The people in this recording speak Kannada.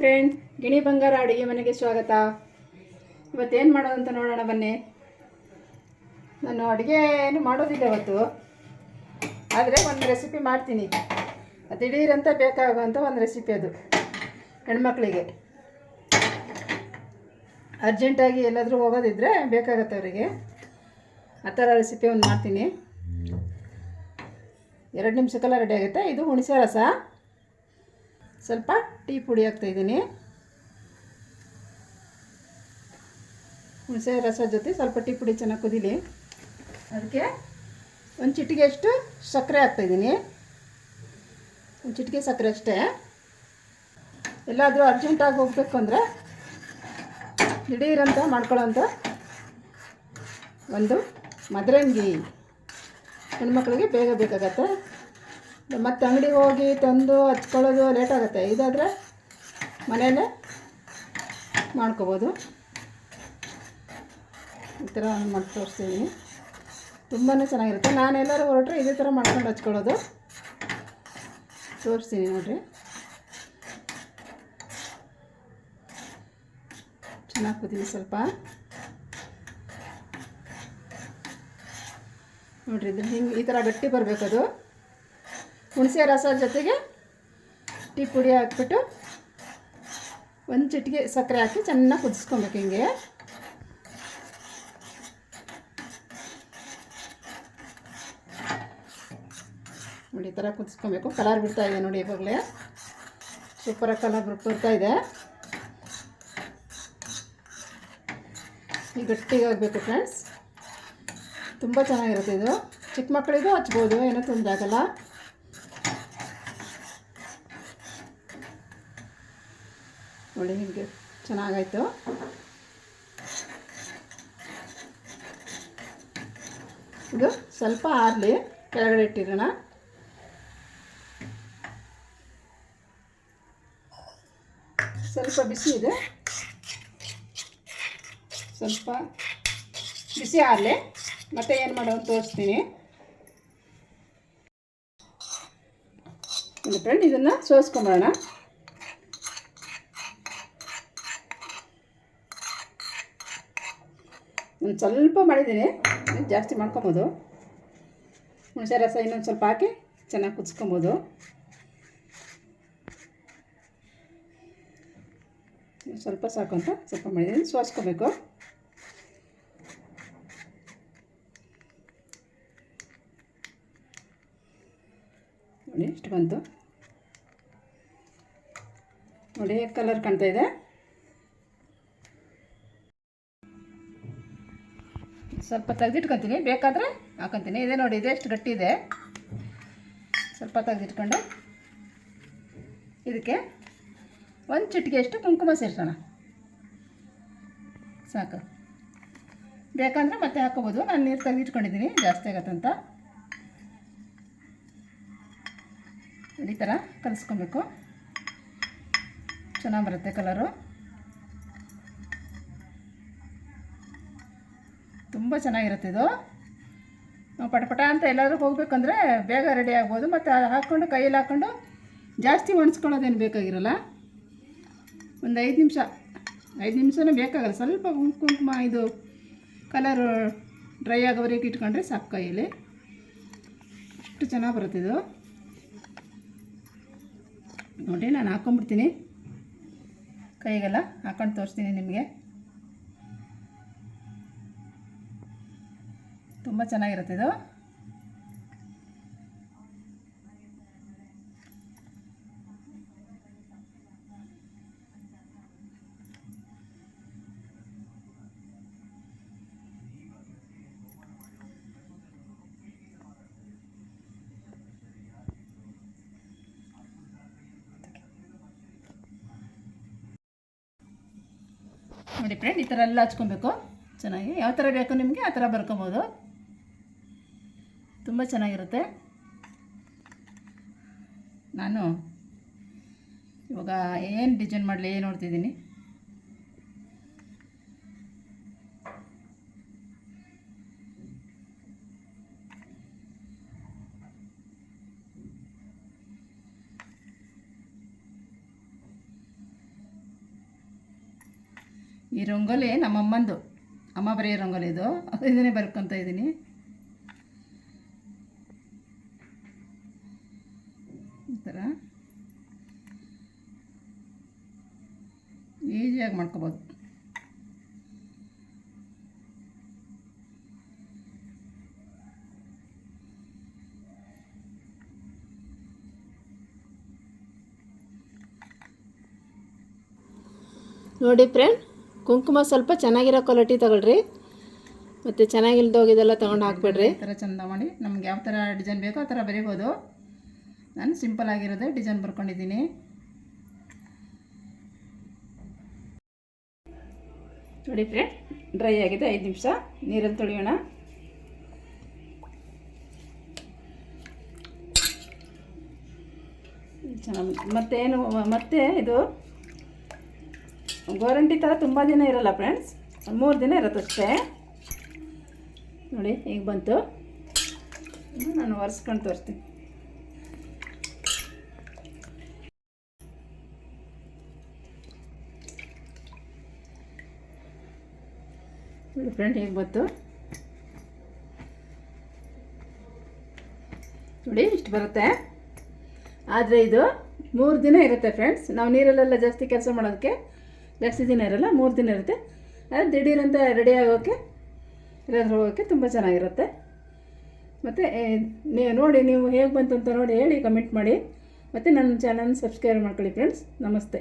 ಫ್ರೆಂಡ್ ಗಿಣಿ ಬಂಗಾರ ಅಡುಗೆ ಮನೆಗೆ ಸ್ವಾಗತ. ಇವತ್ತೇನು ಮಾಡೋದು ಅಂತ ನೋಡೋಣ ಬನ್ನಿ. ನಾನು ಅಡುಗೆ ಏನು ಮಾಡೋದಿಲ್ಲ ಇವತ್ತು. ಆದರೆ ಒಂದು ರೆಸಿಪಿ ಮಾಡ್ತೀನಿ. ದಿಢೀರಂತ ಬೇಕಾಗುವಂಥ ಒಂದು ರೆಸಿಪಿ ಅದು, ಹೆಣ್ಮಕ್ಳಿಗೆ. ಅರ್ಜೆಂಟಾಗಿ ಎಲ್ಲಾದರೂ ಹೋಗೋದಿದ್ರೆ ಬೇಕಾಗತ್ತೆ ಅವರಿಗೆ. ಆ ಥರ ರೆಸಿಪಿ ಒಂದು ಮಾಡ್ತೀನಿ. ಎರಡು ನಿಮಿಷಕ್ಕೆಲ್ಲ ರೆಡಿ ಆಗುತ್ತೆ. ಇದು ಹುಣಸೆ ರಸ. ಸ್ವಲ್ಪ ಟೀ ಪುಡಿ ಹಾಕ್ತಾಯಿದ್ದೀನಿ ಹುಣಸೆ ರಸ ಜೊತೆ ಸ್ವಲ್ಪ ಟೀ ಪುಡಿ ಚೆನ್ನಾಗಿ ಕುದೀಲಿ. ಅದಕ್ಕೆ ಒಂದು ಚಿಟಿಗೆಯಷ್ಟು ಸಕ್ಕರೆ ಹಾಕ್ತಾಯಿದ್ದೀನಿ ಒಂದು ಚಿಟಿಕೆ ಸಕ್ಕರೆ ಅಷ್ಟೇ. ಎಲ್ಲಾದರೂ ಅರ್ಜೆಂಟಾಗಿ ಹೋಗ್ಬೇಕು ಅಂದರೆ ದಿಢೀರಂತ ಮಾಡ್ಕೊಳ್ಳೋಂಥ ಒಂದು ಮದರಂಗಿ. ಹೆಣ್ಮಕ್ಳಿಗೆ ಬೇಗ ಬೇಕಾಗತ್ತೆ. ಮತ್ತು ಅಂಗಡಿಗೆ ಹೋಗಿ ತಂದು ಹಚ್ಕೊಳ್ಳೋದು ಲೇಟ್ ಆಗುತ್ತೆ. ಇದಾದರೆ ಮನೆಯಲ್ಲೇ ಮಾಡ್ಕೋಬೋದು. ಈ ಥರ ಮಾಡಿ ತೋರಿಸ್ತೀನಿ. ತುಂಬಾ ಚೆನ್ನಾಗಿರುತ್ತೆ. ನಾನು ಎಲ್ಲರೂ ಹೊರಟ್ರೆ ಇದೇ ಥರ ಮಾಡ್ಕೊಂಡು ಹಚ್ಕೊಳ್ಳೋದು. ತೋರಿಸ್ತೀನಿ ನೋಡಿರಿ. ಚೆನ್ನಾಗಿ ಕೂತೀನಿ ಸ್ವಲ್ಪ. ನೋಡಿರಿ ಇದು ಹಿಂಗೆ ಈ ಥರ ಗಟ್ಟಿ ಬರಬೇಕದು. ಹುಣಸೆ ರಸ ಜೊತೆಗೆ ಟೀ ಪುಡಿ ಹಾಕ್ಬಿಟ್ಟು ಒಂದು ಚಿಟಿಕೆ ಸಕ್ಕರೆ ಹಾಕಿ ಚೆನ್ನಾಗಿ ಕುದಿಸ್ಕೊಬೇಕು ಹಿಂಗೆ. ನೋಡಿ, ಈ ಥರ ಕುದಿಸ್ಕೊಬೇಕು. ಕಲರ್ ಬಿಡ್ತಾ ಇದೆ ನೋಡಿ ಇವಾಗಲೇ. ಸೂಪರಾಗಿ ಕಲರ್ ಬರ್ತಾ ಇದೆ. ಈ ಗಟ್ಟಿಗೆ ಆಗಬೇಕು ಫ್ರೆಂಡ್ಸ್ ತುಂಬ ಚೆನ್ನಾಗಿರುತ್ತೆ ಇದು. ಚಿಕ್ಕ ಮಕ್ಕಳಿಗೂ ಹಚ್ಬೋದು, ಏನೂ ತೊಂದರೆ ಆಗಲ್ಲ. ನೋಡಿ ಹೀಗೆ ಚೆನ್ನಾಗಾಯಿತು. ಇದು ಸ್ವಲ್ಪ ಆರಲಿ ಕೆಳಗಡೆ ಇಟ್ಟಿರೋಣ. ಸ್ವಲ್ಪ ಬಿಸಿ ಇದೆ. ಸ್ವಲ್ಪ ಬಿಸಿ ಆರಲಿ. ಮತ್ತೆ ಏನು ಮಾಡೋದು ತೋರಿಸ್ತೀನಿ. ಫ್ರೆಂಡ್ ಇದನ್ನು ಸೋಸ್ಕೊಂಬರೋಣ. ಒಂದು ಸ್ವಲ್ಪ ಮಾಡಿದ್ದೀನಿ. ಜಾಸ್ತಿ ಮಾಡ್ಕೊಬೋದು. ಹುಣಸೆ ರಸ ಇನ್ನೊಂದು ಸ್ವಲ್ಪ ಹಾಕಿ ಚೆನ್ನಾಗಿ ಕುದಿಸ್ಕೊಬೋದು. ಸ್ವಲ್ಪ ಸಾಕು ಅಂತ ಸ್ವಲ್ಪ ಮಾಡಿದ್ದೀನಿ. ಸೋಸ್ಕೋಬೇಕು. ನೋಡಿ, ಇಷ್ಟು ಬಂತು. ನೋಡಿ ಕಲರ್ ಕಾಣ್ತಾ ಇದೆ. ಸ್ವಲ್ಪ ತೆಗೆದಿಟ್ಕೊತೀನಿ. ಬೇಕಾದರೆ ಹಾಕೊತೀನಿ. ಇದೇ ನೋಡಿ, ಇದೆ ಎಷ್ಟು ಗಟ್ಟಿ ಇದೆ. ಸ್ವಲ್ಪ ತೆಗೆದಿಟ್ಕೊಂಡು ಇದಕ್ಕೆ ಒಂದು ಚಿಟಿಕೆಯಷ್ಟು ಕುಂಕುಮ ಸೇರಿಸೋಣ. ಸಾಕು. ಬೇಕಂದರೆ ಮತ್ತೆ ಹಾಕೋಬೋದು ನಾನು ನೀರು ತೆಗೆದಿಟ್ಕೊಂಡಿದ್ದೀನಿ. ಜಾಸ್ತಿ ಆಗತ್ತಂತ ಈ ಥರ ಕಲಿಸ್ಕೊಬೇಕು. ಚೆನ್ನಾಗಿ ಬರುತ್ತೆ ಕಲರು ತುಂಬ ಚೆನ್ನಾಗಿರುತ್ತೆ ಇದು. ನಾವು ಪಟಪಟ ಅಂತ ಎಲ್ಲಾದರೂ ಹೋಗಬೇಕಂದ್ರೆ ಬೇಗ ರೆಡಿ ಆಗ್ಬೋದು. ಮತ್ತು ಅದು ಹಾಕ್ಕೊಂಡು ಕೈಯಲ್ಲಿ ಹಾಕ್ಕೊಂಡು ಜಾಸ್ತಿ ಒಣಸ್ಕೊಳ್ಳೋದೇನು ಬೇಕಾಗಿರಲ್ಲ? ಒಂದು ಐದು ನಿಮಿಷ, ಐದು ನಿಮಿಷನೂ ಬೇಕಾಗಲ್ಲ. ಸ್ವಲ್ಪ ಕುಂಕುಮ ಇದು ಕಲರು ಡ್ರೈ ಆಗೋವರೆಗೆ ಇಟ್ಕೊಂಡ್ರೆ ಸಾಕು ಕೈಯಲ್ಲಿ. ಅಷ್ಟು ಚೆನ್ನಾಗಿ ಬರುತ್ತೆ ಇದು. ನೋಡಿ, ನಾನು ಹಾಕ್ಕೊಂಬಿಡ್ತೀನಿ ಕೈಗೆಲ್ಲ ಹಾಕ್ಕೊಂಡು ತೋರಿಸ್ತೀನಿ ನಿಮಗೆ. ತುಂಬ ಚೆನ್ನಾಗಿರುತ್ತೆ ಇದು. ನೋಡಿ ಫ್ರೆಂಡ್ ಈ ಥರ ಎಲ್ಲ ಹಚ್ಕೊಬೇಕು. ಚೆನ್ನಾಗಿ. ಯಾವ ಥರ ಬೇಕು ನಿಮಗೆ, ಆ ಥರ ಬರ್ಕೊಬೋದು. ತುಂಬ ಚೆನ್ನಾಗಿರುತ್ತೆ. ನಾನು ಇವಾಗ ಏನು ಡಿಸೈನ್ ಮಾಡಲಿ, ಏನು ನೋಡ್ತಿದ್ದೀನಿ? ಈ ರಂಗೋಲಿ ನಮ್ಮಮ್ಮಂದು. ಅಮ್ಮ ಬರೆಯೋ ರಂಗೋಲಿ ಇದು. ಇದನ್ನೇ ಬರ್ಕೊತಾ ಇದ್ದೀನಿ ಮಾಡ್ಕೋಬೋದು. ನೋಡಿ ಫ್ರೆಂಡ್ ಕುಂಕುಮ ಸ್ವಲ್ಪ ಚೆನ್ನಾಗಿರೋ ಕ್ವಾಲಿಟಿ ತಗೊಳ್ರಿ. ಮತ್ತು ಚೆನ್ನಾಗಿಲ್ದೋಗಿದೆಲ್ಲ ತೊಗೊಂಡು ಹಾಕ್ಬಿಡ್ರಿ. ಈ ಥರ ಚಂದ ಮಾಡಿ. ನಮ್ಗೆ ಯಾವ ಥರ ಡಿಸೈನ್ ಬೇಕೋ ಆ ಥರ ಬರಿಬೋದು. ನಾನು ಸಿಂಪಲ್ ಆಗಿರೋದೇ ಡಿಸೈನ್ ಬರ್ಕೊಂಡಿದ್ದೀನಿ. ನೋಡಿ ಡ್ರೈ ಆಗಿದೆ, ಐದು ನಿಮಿಷ. ನೀರಲ್ಲಿ ತೊಳೆಯೋಣ. ಚೆನ್ನಾಗಿ ಮತ್ತೇನು ಮತ್ತೆ ಇದು ಗೋರಂಟಿ ಥರ ತುಂಬ ದಿನ ಇರೋಲ್ಲ ಫ್ರೆಂಡ್ಸ್ ಮೂರು ದಿನ ಇರುತ್ತಷ್ಟೇ ನೋಡಿ, ಈಗ ಬಂತು. ನಾನು ಒರೆಸ್ಕೊಂಡು ತೋರಿಸ್ತೀನಿ. ಫ್ರೆಂಡ್ ಹೇಗೆ ಬಂತು? ನೋಡಿ, ಇಷ್ಟು ಬರುತ್ತೆ. ಆದರೆ ಇದು ಮೂರು ದಿನ ಇರುತ್ತೆ ಫ್ರೆಂಡ್ಸ್. ನಾವು ನೀರಲ್ಲೆಲ್ಲ ಜಾಸ್ತಿ ಕೆಲಸ ಮಾಡೋದಕ್ಕೆ ಜಾಸ್ತಿ ದಿನ ಇರಲ್ಲ, ಮೂರು ದಿನ ಇರುತ್ತೆ. ಅದು ದಿಢೀರಂತ ರೆಡಿ ಆಗೋಕ್ಕೆ ಎಲ್ಲಾದರೂ ಹೋಗೋಕ್ಕೆ ತುಂಬ ಚೆನ್ನಾಗಿರುತ್ತೆ. ಮತ್ತು ನೀವು ನೋಡಿ, ನೀವು ಹೇಗೆ ಬಂತು ಅಂತ ನೋಡಿ ಹೇಳಿ ಕಮೆಂಟ್ ಮಾಡಿ. ಮತ್ತು ನನ್ನ ಚಾನಲ್ ಸಬ್ಸ್ಕ್ರೈಬ್ ಮಾಡ್ಕೊಳ್ಳಿ ಫ್ರೆಂಡ್ಸ್ ನಮಸ್ತೆ.